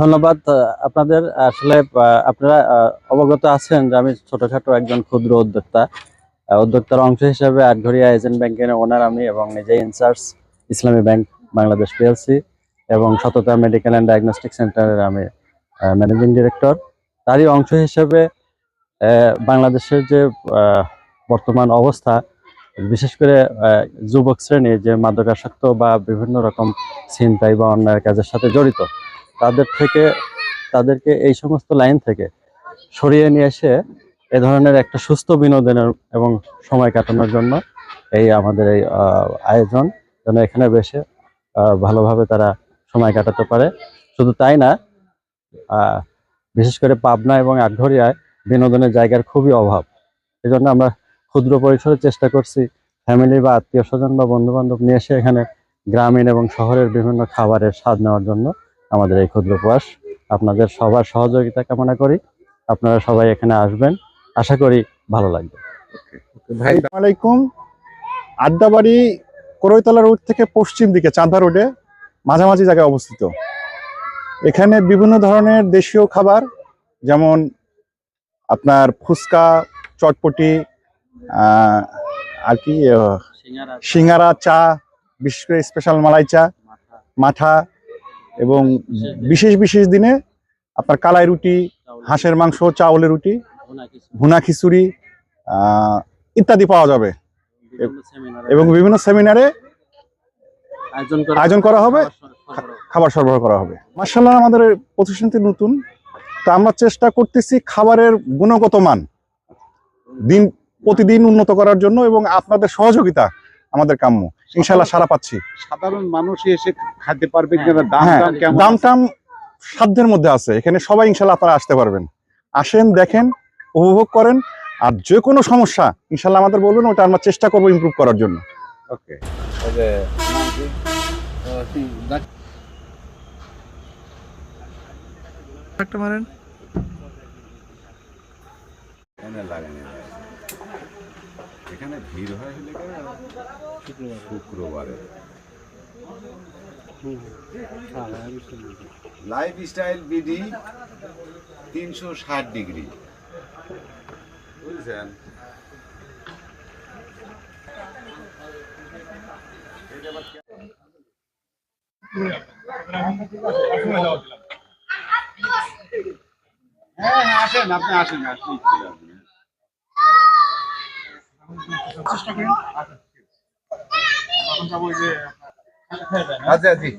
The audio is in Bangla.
ধন্যবাদ। আপনাদের, আসলে আপনারা অবগত আছেন যে আমি ছোটখাটো একজন ক্ষুদ্র উদ্যোক্তা। উদ্যোক্তার অংশ হিসেবে আটঘরিয়া এজেন্ট ব্যাংকের ওনার আমি এবং নিজে ইনচার্জ ইসলামী ব্যাংক বাংলাদেশ পিএলসি এবং সততা মেডিকেল অ্যান্ড ডায়াগনস্টিক সেন্টারের আমি ম্যানেজিং ডিরেক্টর তারই অংশ হিসেবে বাংলাদেশের যে বর্তমান অবস্থা, বিশেষ করে যুবক শ্রেণি যে মাদকাসক্ত বা বিভিন্ন রকম ছিনতাই বা অন্যায়ের কাজের সাথে জড়িত তাদের থেকে, তাদেরকে এই সমস্ত লাইন থেকে সরিয়ে নিয়ে এসে এ ধরনের একটা সুস্থ বিনোদনের এবং সময় কাটানোর জন্য এই আমাদের এই আয়োজন যেন এখানে বেশে ভালোভাবে তারা সময় কাটাতে পারে। শুধু তাই না বিশেষ করে পাবনা এবং আটঘরিয়ায় বিনোদনের জায়গার খুবই অভাব। এজন্য আমরা ক্ষুদ্র পরিসরে চেষ্টা করছি ফ্যামিলি বা আত্মীয় স্বজন বা বন্ধু বান্ধব নিয়ে এসে এখানে গ্রামীণ এবং শহরের বিভিন্ন খাবারের স্বাদ নেওয়ার জন্য। আমাদের এই ক্ষুদ্র উপবাস আপনাদের সবার সহযোগিতা কামনা করি। আপনারা সবাই এখানে আসবেন। আশা করি ভালো লাগবে। ভাই আলাইকুম। আড্ডাবাড়ি করইতলা রোড থেকে পশ্চিম দিকে চাঁদা রোডে মাঝামাঝি জায়গায় অবস্থিত। এখানে বিভিন্ন ধরনের দেশীয় খাবার যেমন আপনার ফুচকা চটপটি আহ, আর কি সিঙ্গারা চা বিশেষ করে স্পেশাল মালাই চা মাঠা এবং বিশেষ বিশেষ দিনে আপনার কালাই রুটি হাঁসের মাংস চাউলের রুটি ভুনা খিচুড়ি ইত্যাদি পাওয়া যাবে। এবং বিভিন্ন সেমিনারে আয়োজন করা হবে খাবার সরবরাহ করা হবে। মার্শাল্লাহ আমাদের প্রতিষ্ঠানটি নতুন। তা আমরা চেষ্টা করতেছি খাবারের গুণগত মান দিন প্রতিদিন উন্নত করার জন্য এবং আপনাদের সহযোগিতা আমাদের কাম্য। ইনশাল্লাহ সারা পাচ্ছি। সাধারণ মানুষ এসে খেতে পারবে দাম হ্যাঁ দাম কেমন দাম টাম সাধ্যের মধ্যে আছে। এখানে সবাই ইনশাল্লাহ আপনারা আসতে পারবেন। আসেন দেখেন উপভোগ করেন আর যে কোনো সমস্যা ইনশাল্লাহ আমাদের বলবেন ওটা আমরা চেষ্টা করব ইমপ্রুভ করার জন্য। ওকে একটা মারেন। এখানে ভিড় হয় হলে শুক্রবারে। লাইফ স্টাইল বিডি তিনশো ষাট ডিগ্রি। বুঝছেন? হ্যাঁ হ্যাঁ আসেন, আপনি আসেন আসেন আচ্ছা জি।